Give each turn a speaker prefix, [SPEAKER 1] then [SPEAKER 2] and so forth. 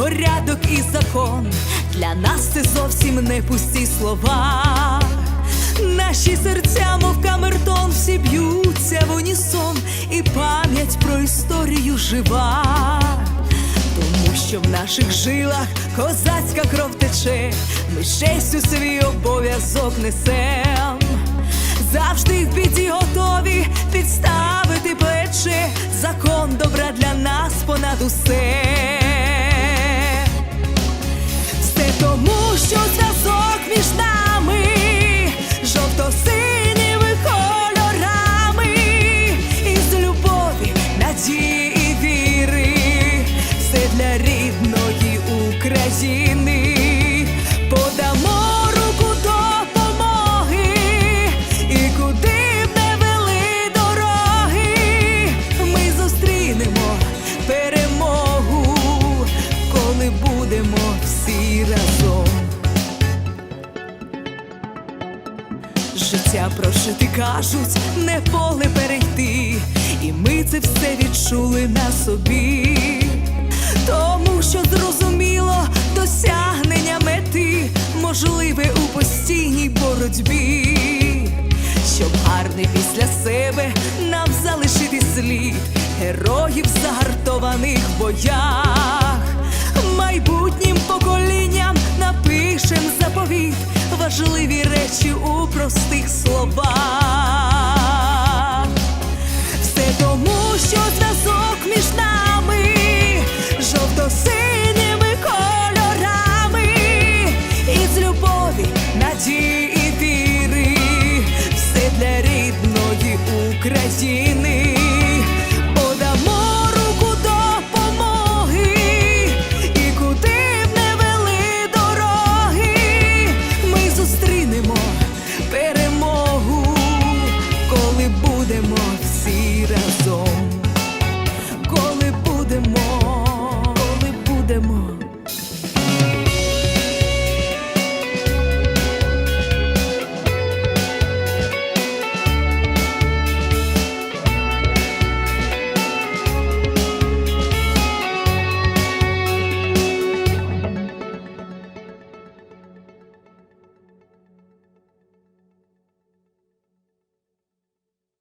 [SPEAKER 1] порядок і закон. Для нас це зовсім не пусті слова. Наші серця, мов камертон, всі б'ються в унісон, і пам'ять про історію жива. Тому що в наших жилах козацька кров тече, ми честь у свій обов'язок несем. України. Подамо руку допомоги, і куди б не вели дороги, ми зустрінемо перемогу, коли будемо всі разом. Життя прожити кажуть, не поле перейти, і ми це все відчули на собі, тому що зрозуміло досягнення мети можливе у постійній боротьбі, щоб гарний після себе нам залишити слід героїв загартованих боях. see